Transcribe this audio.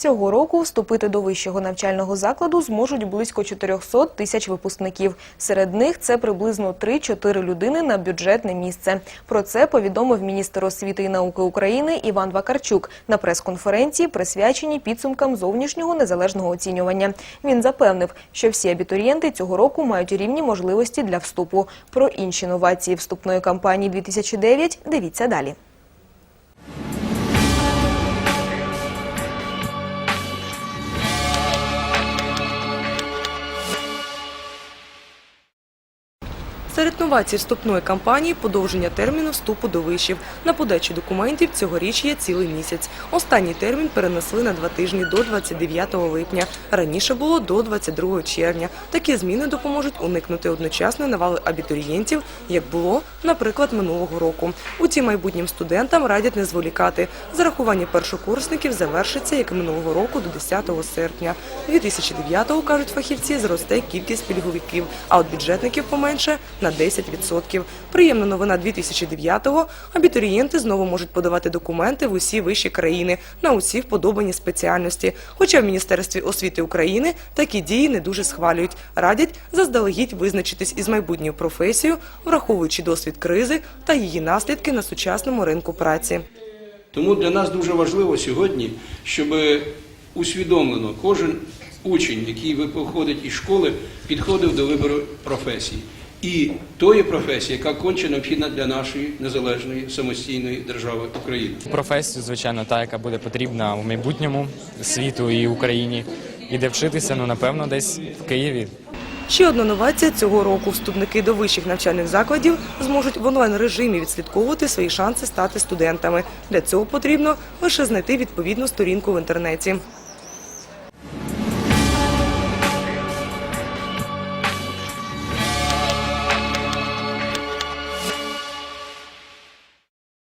Цього року вступити до вищого навчального закладу зможуть близько 400 тисяч випускників. Серед них це приблизно 3-4 людини на бюджетне місце. Про це повідомив міністр освіти і науки України Іван Вакарчук на прес-конференції, присвяченій підсумкам зовнішнього незалежного оцінювання. Він запевнив, що всі абітурієнти цього року мають рівні можливості для вступу. Про інші новації вступної кампанії 2009 дивіться далі. Серед новацій вступної кампанії подовження терміну вступу до вишів. На подачу документів цьогоріч є цілий місяць. Останній термін перенесли на два тижні до 29 липня. Раніше було до 22 червня. Такі зміни допоможуть уникнути одночасної навали абітурієнтів, як було, наприклад, минулого року. Утім, майбутнім студентам радять не зволікати. Зарахування першокурсників завершиться, як і минулого року, до 10 серпня. 2009-го, кажуть фахівці, зросте кількість пільговиків, а от бюджетників поменше на 10%. Приємна новина 2009-го. Абітурієнти знову можуть подавати документи в усі вищі країни на усі вподобані спеціальності. Хоча в Міністерстві освіти України такі дії не дуже схвалюють. Радять заздалегідь визначитись із майбутньою професією, враховуючи досвід кризи та її наслідки на сучасному ринку праці. Тому для нас дуже важливо сьогодні, щоб усвідомлено кожен учень, який виходить із школи, підходив до вибору професії. І тої професії, яка конче необхідна для нашої незалежної самостійної держави України. професію, звичайно, та, яка буде потрібна у майбутньому світу і Україні. І де вчитися, ну напевно, десь в Києві. Ще одна новація цього року. Вступники до вищих навчальних закладів зможуть в онлайн-режимі відслідковувати свої шанси стати студентами. Для цього потрібно лише знайти відповідну сторінку в інтернеті.